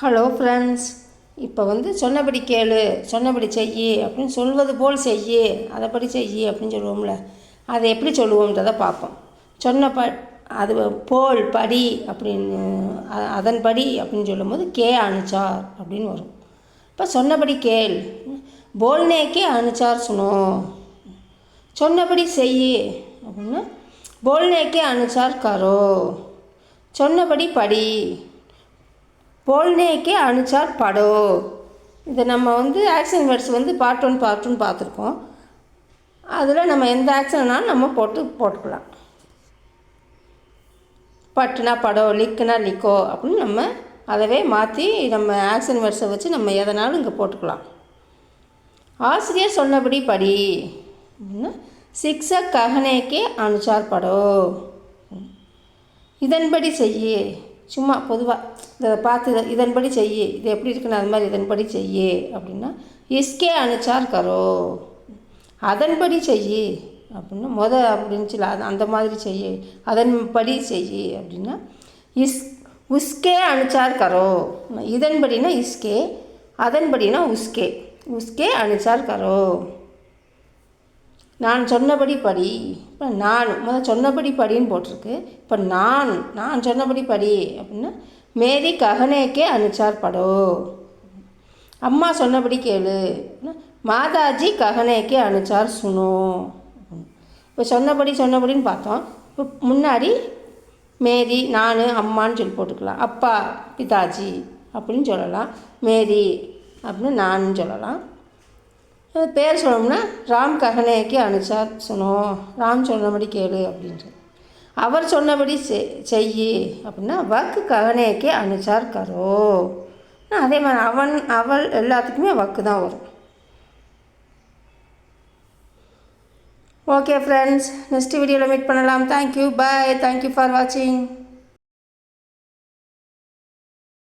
Hello friends இப்போ வந்து சொன்னபடி கேளு சொன்னபடி செய் அப்படின்னு சொல்வது போல் செய் அதைப்படி செய் அப்படின்னு சொல்லுவோம்ல. அதை எப்படி சொல்லுவோம்ன்றதை பார்ப்போம். சொன்ன ப அது போல் படி அப்படின்னு அதன்படி அப்படின்னு சொல்லும்போது கே அனுச்சார் அப்படின்னு வரும். இப்போ சொன்னபடி கேள். போல்னேக்கே அனுச்சார் சுனோ சொன்னபடி செய் அப்படின்னா போல்னேக்கே அனுச்சார் கரோ. சொன்னபடி படி. போல்னேக்கே அனுச்சார் படோ இதை நம்ம வந்து ஆக்ஷன் வேர்ட்ஸ் வந்து பார்ட் ஒன் பார்ட் ஒன் பார்த்துருக்கோம். அதில் நம்ம எந்த ஆக்ஷன்னாலும் நம்ம போட்டு போட்டுக்கலாம். பட்டுனா படோ லிக்குனா லிக்கோ அப்படின்னு நம்ம அதவே மாற்றி நம்ம ஆக்ஷன் வேர்ட்ஸை வச்சு நம்ம எதனாலும் இங்கே போட்டுக்கலாம். ஆசிரியர் சொன்னபடி படி. அப்படின்னா சிக்ஸக் ககனேக்கே அனுசார் படோ. இதன்படி செய்யி. சும்மா பொதுவாக இதை பார்த்து இதை இதன்படி செய்யி இது எப்படி இருக்குன்னு அது மாதிரி இதன்படி செய்யி அப்படின்னா இஸ்கே அனுச்சார் கரோ. அதன்படி செய்யி அப்படின்னா முத அப்படின்னுச்சுல அது அந்த மாதிரி செய்யி அதன்படி செய்யி அப்படின்னா இஸ் உஸ்கே அனுச்சார் கரோ. இதன்படினா இஸ்கே அதன்படினா உஸ்கே. உஸ்கே அனுச்சார் கரோ. நான் சொன்னபடி படி. இப்போ நான் முதல் சொன்னபடி படின்னு போட்டிருக்கு. இப்போ நான் நான் சொன்னபடி படி அப்படின்னா மேரி ககனேக்கே அனுச்சார் படோ. அம்மா சொன்னபடி கேளு. மாதாஜி ககனேக்கே அனுச்சார் சுனோ. இப்போ சொன்னபடி சொன்னபடின்னு பார்த்தோம். இப்போ முன்னாடி மேரி நான் அம்மான்னு சொல்லி போட்டுக்கலாம். அப்பா பிதாஜி அப்படின்னு சொல்லலாம். மேரி அப்படின்னு நான் சொல்லலாம். அது பேர் சொல்லணும்னா ராம் ககனேக்கு அனுச்சார் சொன்னோம். ராம் சொன்னபடி கேளு அப்படின்ட்டு அவர் சொன்னபடி செ- செய்யி அப்படின்னா வக்கு ககனேக்கே அனுச்சார் கரோ. அதே மாதிரி அவன் அவள் எல்லாத்துக்குமே வக்கு தான் வரும். ஓகே ஃப்ரெண்ட்ஸ் நெக்ஸ்ட் வீடியோவில் மீட் பண்ணலாம். Thank you bye thank you for வாட்சிங்